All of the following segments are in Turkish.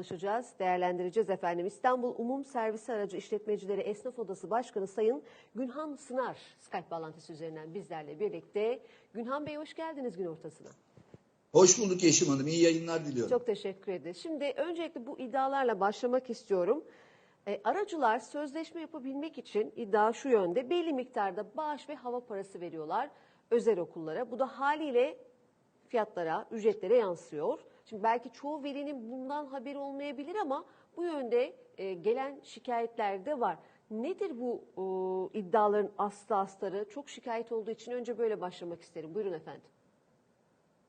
Konuşacağız, değerlendireceğiz efendim. İstanbul Umum Servis Aracı İşletmecileri Esnaf Odası Başkanı Sayın Günhan Sınar Skype bağlantısı üzerinden bizlerle birlikte. Günhan Bey hoş geldiniz gün ortasına. Hoş bulduk Yeşim Hanım. İyi yayınlar diliyorum. Çok teşekkür ederiz. Şimdi öncelikle bu iddialarla başlamak istiyorum. E, aracılar sözleşme yapabilmek için iddia şu yönde belli miktarda bağış ve hava parası veriyorlar özel okullara. Bu da haliyle fiyatlara, ücretlere yansıyor. Şimdi belki çoğu velinin bundan haberi olmayabilir ama bu yönde e, gelen şikayetler de var. Nedir bu e, iddiaların aslı astarı? Çok şikayet olduğu için önce böyle başlamak isterim. Buyurun efendim.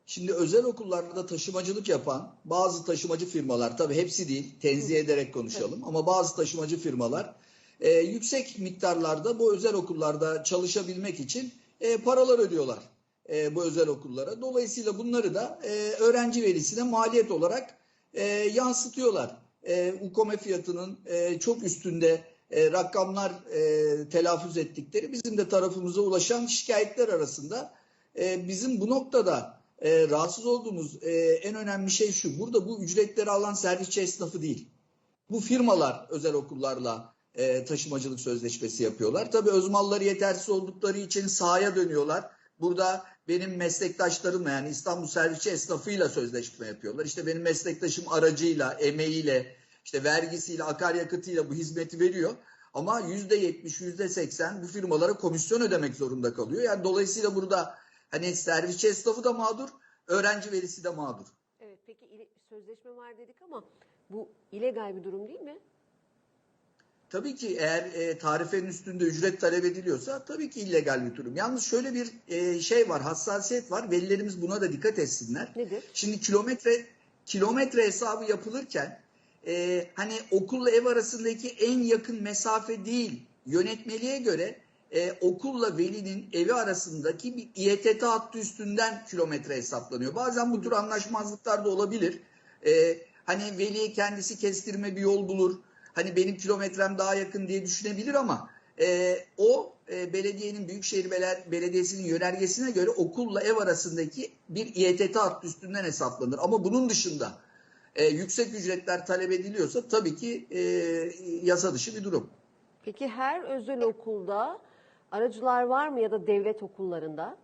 Şimdi özel okullarda taşımacılık yapan bazı taşımacı firmalar, tabii hepsi değil, tenzih ederek konuşalım ama bazı taşımacı firmalar e, yüksek miktarlarda bu özel okullarda çalışabilmek için e, paralar ödüyorlar e, bu özel okullara. Dolayısıyla bunları da e, öğrenci velisine maliyet olarak e, yansıtıyorlar. E, UKOME fiyatının e, çok üstünde e, rakamlar e, telaffuz ettikleri bizim de tarafımıza ulaşan şikayetler arasında e, bizim bu noktada e, rahatsız olduğumuz e, en önemli şey şu. Burada bu ücretleri alan servisçi esnafı değil. Bu firmalar özel okullarla e, taşımacılık sözleşmesi yapıyorlar. Tabii özmalları yetersiz oldukları için sahaya dönüyorlar. Burada benim meslektaşlarımla yani İstanbul servisçi esnafıyla sözleşme yapıyorlar. İşte benim meslektaşım aracıyla, emeğiyle, işte vergisiyle, akaryakıtıyla bu hizmeti veriyor. Ama yüzde yetmiş, yüzde seksen bu firmalara komisyon ödemek zorunda kalıyor. Yani dolayısıyla burada hani servisçi esnafı da mağdur, öğrenci velisi de mağdur. Evet peki sözleşme var dedik ama bu illegal bir durum değil mi? Tabii ki eğer e, tarifenin üstünde ücret talep ediliyorsa tabii ki illegal bir durum. Yalnız şöyle bir e, şey var, hassasiyet var. Velilerimiz buna da dikkat etsinler. Nedir? Şimdi kilometre kilometre hesabı yapılırken e, hani okulla ev arasındaki en yakın mesafe değil, yönetmeliğe göre e, okulla velinin evi arasındaki bir İETT hattı üstünden kilometre hesaplanıyor. Bazen bu tür anlaşmazlıklar da olabilir. E, hani veli kendisi kestirme bir yol bulur. Hani benim kilometrem daha yakın diye düşünebilir ama e, o e, belediyenin Büyükşehir Bel- Belediyesi'nin yönergesine göre okulla ev arasındaki bir İETT hattı üstünden hesaplanır. Ama bunun dışında e, yüksek ücretler talep ediliyorsa tabii ki e, yasa dışı bir durum. Peki her özel okulda aracılar var mı ya da devlet okullarında?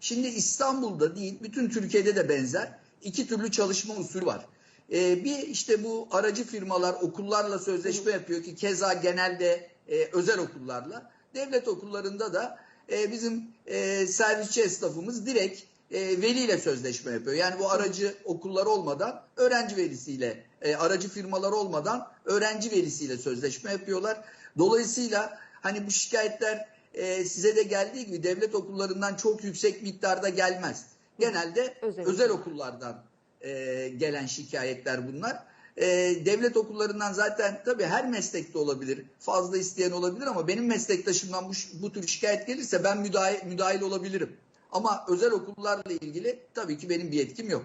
Şimdi İstanbul'da değil, bütün Türkiye'de de benzer iki türlü çalışma usulü var. Ee, bir işte bu aracı firmalar okullarla sözleşme yapıyor ki keza genelde e, özel okullarla. Devlet okullarında da e, bizim e, servisçi esnafımız direkt e, veliyle sözleşme yapıyor. Yani bu aracı okullar olmadan öğrenci velisiyle, e, aracı firmalar olmadan öğrenci velisiyle sözleşme yapıyorlar. Dolayısıyla hani bu şikayetler e, size de geldiği gibi devlet okullarından çok yüksek miktarda gelmez. Genelde Özel özel, okullardan e, gelen şikayetler bunlar. E, devlet okullarından zaten tabii her meslekte olabilir. Fazla isteyen olabilir ama benim meslektaşımdan bu, bu tür şikayet gelirse ben müdahil, müdahil olabilirim. Ama özel okullarla ilgili tabii ki benim bir yetkim yok.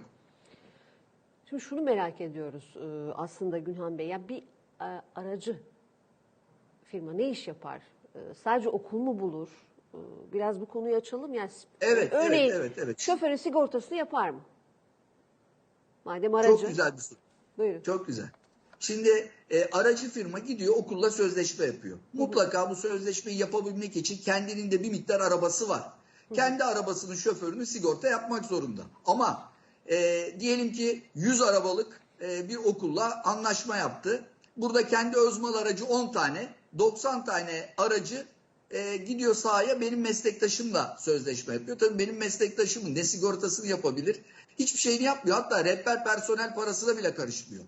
Şimdi şunu merak ediyoruz e, aslında Günhan Bey. Ya bir e, aracı firma ne iş yapar? E, Sadece okul mu bulur? Biraz bu konuyu açalım. Yani Evet, örneğin evet, evet, evet. şoförün sigortasını yapar mı? Madem aracı. Çok güzel bir soru. Buyurun. Çok güzel. Şimdi e, aracı firma gidiyor okulla sözleşme yapıyor. Mutlaka bu sözleşmeyi yapabilmek için kendinin de bir miktar arabası var. Kendi arabasının şoförünü sigorta yapmak zorunda. Ama e, diyelim ki 100 arabalık e, bir okulla anlaşma yaptı. Burada kendi özmal aracı 10 tane, 90 tane aracı e, gidiyor sahaya benim meslektaşımla sözleşme yapıyor. Tabii benim meslektaşımın ne sigortasını yapabilir, hiçbir şeyini yapmıyor. Hatta rehber personel parasına bile karışmıyor.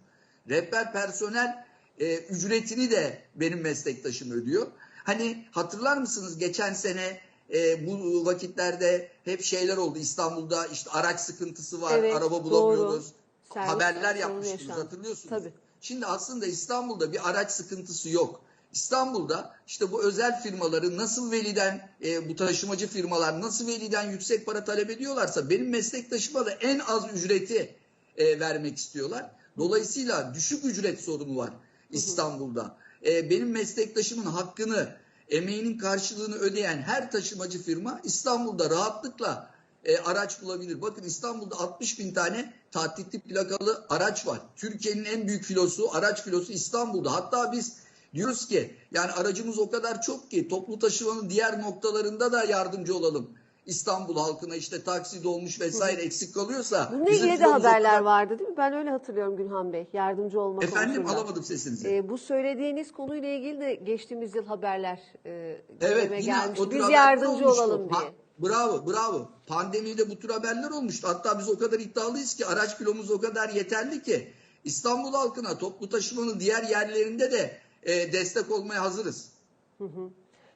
Rehber personel e, ücretini de benim meslektaşım ödüyor. Hani hatırlar mısınız geçen sene e, bu vakitlerde hep şeyler oldu. İstanbul'da işte araç sıkıntısı var, Evet, araba doğru. bulamıyoruz. Servis Haberler yapmıştınız hatırlıyorsunuz. Tabii. Şimdi aslında İstanbul'da bir araç sıkıntısı yok. İstanbul'da işte bu özel firmaları nasıl veliden e, bu taşımacı firmalar nasıl veliden yüksek para talep ediyorlarsa benim meslektaşıma da en az ücreti e, vermek istiyorlar. Dolayısıyla düşük ücret sorunu var İstanbul'da. E, benim meslektaşımın hakkını, emeğinin karşılığını ödeyen her taşımacı firma İstanbul'da rahatlıkla e, araç bulabilir. Bakın İstanbul'da 60 bin tane tahtitli plakalı araç var. Türkiye'nin en büyük filosu, araç filosu İstanbul'da. Hatta biz diyoruz ki yani aracımız o kadar çok ki toplu taşımanın diğer noktalarında da yardımcı olalım. İstanbul halkına işte taksi dolmuş vesaire eksik kalıyorsa. Bununla ilgili de haberler kadar- vardı değil mi? Ben öyle hatırlıyorum Gülhan Bey. Yardımcı olma Efendim konusunda. alamadım sesinizi. Ee, bu söylediğiniz konuyla ilgili de geçtiğimiz yıl haberler e, Evet yine gelmiş. o Biz yardımcı olmuştu. olalım Ha- diye. bravo bravo. Pandemide bu tür haberler olmuştu. Hatta biz o kadar iddialıyız ki araç kilomuz o kadar yeterli ki İstanbul halkına toplu taşımanın diğer yerlerinde de e, destek olmaya hazırız.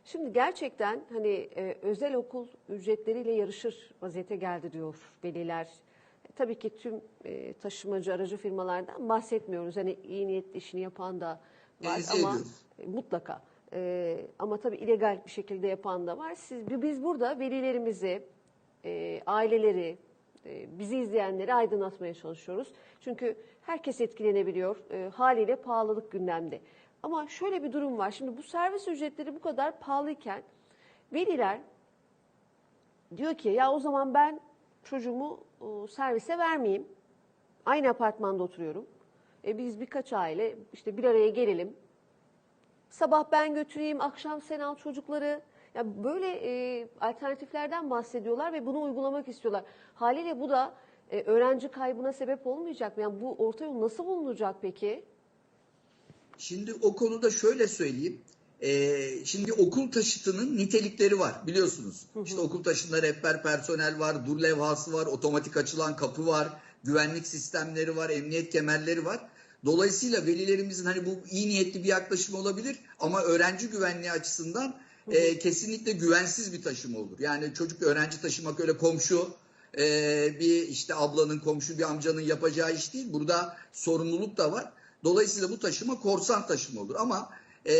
Şimdi gerçekten hani e, özel okul ücretleriyle yarışır vaziyete geldi diyor veliler. E, tabii ki tüm e, taşımacı aracı firmalardan bahsetmiyoruz. Hani iyi niyetli işini yapan da var Tenzih ama ediyoruz. e, mutlaka. E, ama tabii illegal bir şekilde yapan da var. Siz biz burada velilerimizi, e, aileleri, e, bizi izleyenleri aydınlatmaya çalışıyoruz. Çünkü herkes etkilenebiliyor. E, haliyle pahalılık gündemde. Ama şöyle bir durum var. Şimdi bu servis ücretleri bu kadar pahalıyken veliler diyor ki ya o zaman ben çocuğumu o, servise vermeyeyim. Aynı apartmanda oturuyorum. E, biz birkaç aile işte bir araya gelelim. Sabah ben götüreyim, akşam sen al çocukları. Ya böyle e, alternatiflerden bahsediyorlar ve bunu uygulamak istiyorlar. Haliyle bu da e, öğrenci kaybına sebep olmayacak mı? Yani bu orta yol nasıl bulunacak peki? Şimdi o konuda şöyle söyleyeyim. Ee, şimdi okul taşıtının nitelikleri var biliyorsunuz. İşte okul taşıtında rehber personel var, dur levhası var, otomatik açılan kapı var, güvenlik sistemleri var, emniyet kemerleri var. Dolayısıyla velilerimizin hani bu iyi niyetli bir yaklaşım olabilir ama öğrenci güvenliği açısından e, kesinlikle güvensiz bir taşıma olur. Yani çocuk öğrenci taşımak öyle komşu e, bir işte ablanın komşu bir amcanın yapacağı iş değil. Burada sorumluluk da var. Dolayısıyla bu taşıma korsan taşıma olur ama e,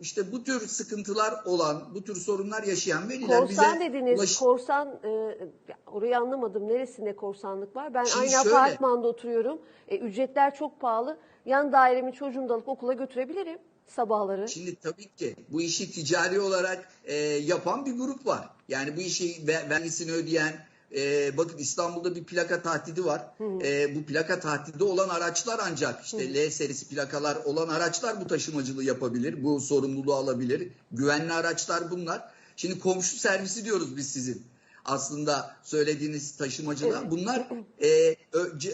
işte bu tür sıkıntılar olan, bu tür sorunlar yaşayan veliler Korsan bize dediniz. ulaş- Korsan e, orayı anlamadım. Neresinde korsanlık var? Ben Şimdi aynı şöyle- apartmanda oturuyorum. E, ücretler çok pahalı. Yan dairemi çocuğumu da alıp okula götürebilirim sabahları. Şimdi tabii ki bu işi ticari olarak e, yapan bir grup var. Yani bu işi ve- vergisini ödeyen, e, bakın İstanbul'da bir plaka tahdidi var. E, bu plaka tahdidi olan araçlar ancak işte L serisi plakalar olan araçlar bu taşımacılığı yapabilir. Bu sorumluluğu alabilir. Güvenli araçlar bunlar. Şimdi komşu servisi diyoruz biz sizin. Aslında söylediğiniz taşımacılar bunlar e,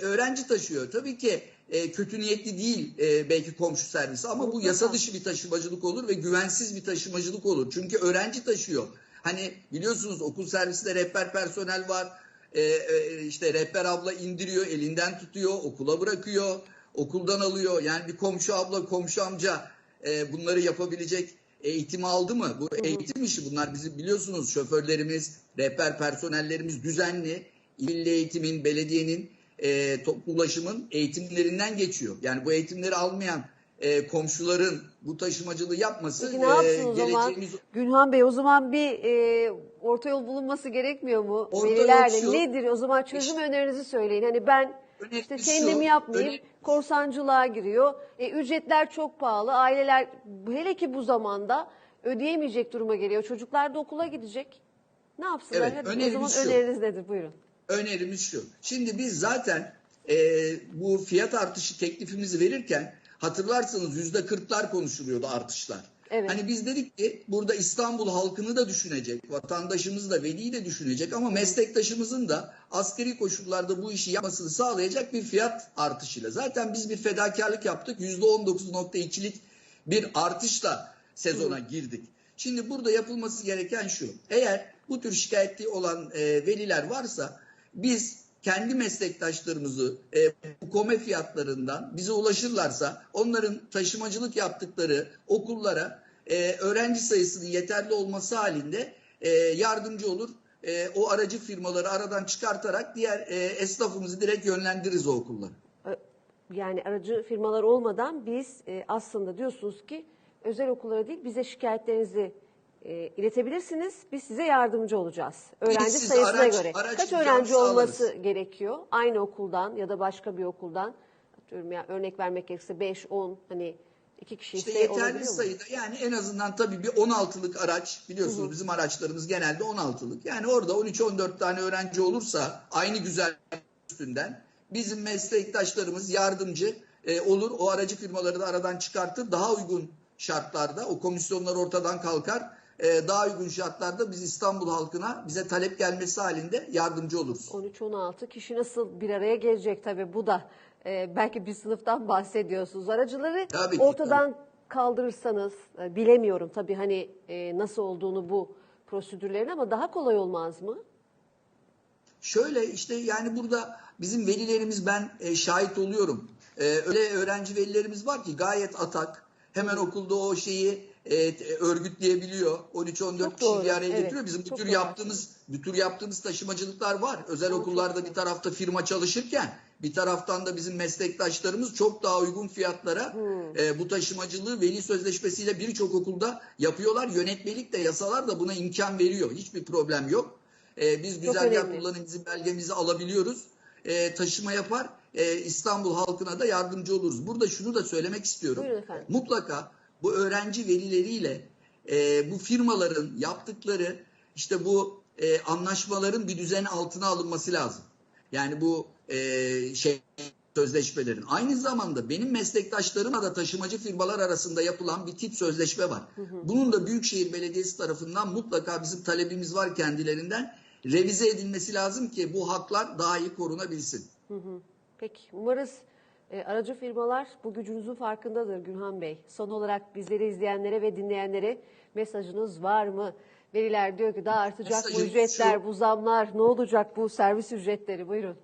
öğrenci taşıyor. Tabii ki e, kötü niyetli değil e, belki komşu servisi ama bu yasa dışı bir taşımacılık olur ve güvensiz bir taşımacılık olur. Çünkü öğrenci taşıyor. Hani biliyorsunuz okul servisinde rehber personel var. E, e, işte rehber abla indiriyor, elinden tutuyor, okula bırakıyor, okuldan alıyor. Yani bir komşu abla, komşu amca e, bunları yapabilecek eğitimi aldı mı? Bu eğitim işi bunlar bizim biliyorsunuz şoförlerimiz, rehber personellerimiz düzenli. İl eğitimin, belediyenin, e, toplu ulaşımın eğitimlerinden geçiyor. Yani bu eğitimleri almayan e, komşuların bu taşımacılığı yapması Peki ne yapsın o e, zaman? geleceğimiz Gülhan Bey o zaman bir e, orta yol bulunması gerekmiyor mu? Orta yol Velilerle şu, nedir? O zaman çözüm önerinizi söyleyin. Hani ben işte şu, kendim yapmayayım. öner- Korsancılığa giriyor. E, ücretler çok pahalı. Aileler hele ki bu zamanda ödeyemeyecek duruma geliyor. Çocuklar da okula gidecek. Ne yapsınlar? Evet, Hadi o zaman şu. öneriniz nedir? Buyurun. önerimiz şu. Şimdi biz zaten e, bu fiyat artışı teklifimizi verirken hatırlarsanız yüzde kırklar konuşuluyordu artışlar. Evet. Hani biz dedik ki burada İstanbul halkını da düşünecek, vatandaşımızı da veliyi de düşünecek ama meslektaşımızın da askeri koşullarda bu işi yapmasını sağlayacak bir fiyat artışıyla. Zaten biz bir fedakarlık yaptık. Yüzde 19.2'lik bir artışla sezona girdik. Şimdi burada yapılması gereken şu. Eğer bu tür şikayetli olan e, veliler varsa biz kendi meslektaşlarımızı e, bu kome fiyatlarından bize ulaşırlarsa onların taşımacılık yaptıkları okullara e, öğrenci sayısının yeterli olması halinde e, yardımcı olur. E, o aracı firmaları aradan çıkartarak diğer e, esnafımızı direkt yönlendiririz o okullara. Yani aracı firmalar olmadan biz e, aslında diyorsunuz ki özel okullara değil bize şikayetlerinizi e, iletebilirsiniz. Biz size yardımcı olacağız. Öğrenci size sayısına araç- göre. araç Kaç imkanı öğrenci olması sağlarız. gerekiyor? Aynı okuldan ya da başka bir okuldan. Atıyorum ya örnek vermek gerekirse 5 10 hani iki kişi İşte ise yeterli olabiliyor mu? sayıda yani en azından tabii bir 16'lık araç biliyorsunuz bizim araçlarımız genelde 16'lık. Yani orada 13-14 tane öğrenci olursa aynı güzel üstünden bizim meslektaşlarımız yardımcı e, olur. O aracı firmaları da aradan çıkartır. Daha uygun şartlarda o komisyonlar ortadan kalkar. E, daha uygun şartlarda biz İstanbul halkına bize talep gelmesi halinde yardımcı oluruz. 13-16 kişi nasıl bir araya gelecek tabii bu da e, belki bir sınıftan bahsediyorsunuz. Aracıları Tabii ki, ortadan kaldırırsanız e, bilemiyorum tabii hani e, nasıl olduğunu bu prosedürlerin ama daha kolay olmaz mı? Şöyle işte yani burada bizim velilerimiz ben e, şahit oluyorum. E, öyle öğrenci velilerimiz var ki gayet atak. Hemen okulda o şeyi e, örgütleyebiliyor. 13-14 Çok kişiyi bir araya evet. getiriyor. Bizim bu Çok tür doğru. yaptığımız bu tür yaptığımız taşımacılıklar var. Özel Çok okullarda çok bir tarafta firma çalışırken bir taraftan da bizim meslektaşlarımız çok daha uygun fiyatlara Hmm. e, bu taşımacılığı veli sözleşmesiyle birçok okulda yapıyorlar. Yönetmelik de yasalar da buna imkan veriyor. Hiçbir problem yok. E, biz güzergah kullanım izin belgemizi alabiliyoruz. E, taşıma yapar. E, İstanbul halkına da yardımcı oluruz. Burada şunu da söylemek istiyorum. Mutlaka bu öğrenci velileriyle e, bu firmaların yaptıkları işte bu e, anlaşmaların bir düzen altına alınması lazım. Yani bu e, şey sözleşmelerin. Aynı zamanda benim meslektaşlarımla da taşımacı firmalar arasında yapılan bir tip sözleşme var. Bunun da Büyükşehir Belediyesi tarafından mutlaka bizim talebimiz var kendilerinden revize edilmesi lazım ki bu haklar daha iyi korunabilsin. Hı hı. Peki umarız e, aracı firmalar bu gücünüzün farkındadır Gülhan Bey. Son olarak bizleri izleyenlere ve dinleyenlere mesajınız var mı? Veliler diyor ki daha artacak bu Mesajım ücretler, şu. bu zamlar, ne olacak bu servis ücretleri? Buyurun.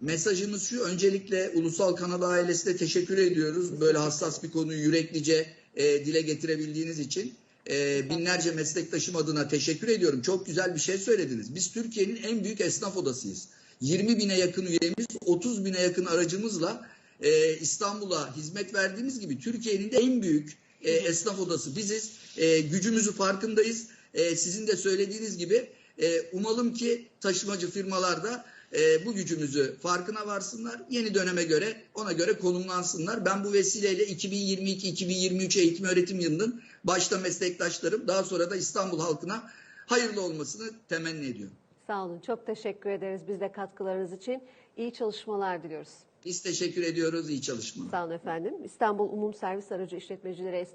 Mesajımız şu, öncelikle Ulusal Kanada ailesine teşekkür ediyoruz. Böyle hassas bir konuyu yüreklice e, dile getirebildiğiniz için. E, binlerce meslektaşım adına teşekkür ediyorum. Çok güzel bir şey söylediniz. Biz Türkiye'nin en büyük esnaf odasıyız. 20 bine yakın üyemiz, 30 bine yakın aracımızla e, İstanbul'a hizmet verdiğimiz gibi Türkiye'nin de en büyük e, esnaf odası biziz. E, gücümüzü farkındayız. E, sizin de söylediğiniz gibi e, umalım ki taşımacı firmalarda e, bu gücümüzü farkına varsınlar. Yeni döneme göre ona göre konumlansınlar. Ben bu vesileyle 2022-2023 eğitim öğretim yılının başta meslektaşlarım daha sonra da İstanbul halkına hayırlı olmasını temenni ediyorum. Sağ olun. Çok teşekkür ederiz biz de katkılarınız için. İyi çalışmalar diliyoruz. Biz teşekkür ediyoruz. İyi çalışmalar. Sağ olun efendim. İstanbul Umum Servis Aracı İşletmecileri Esnaf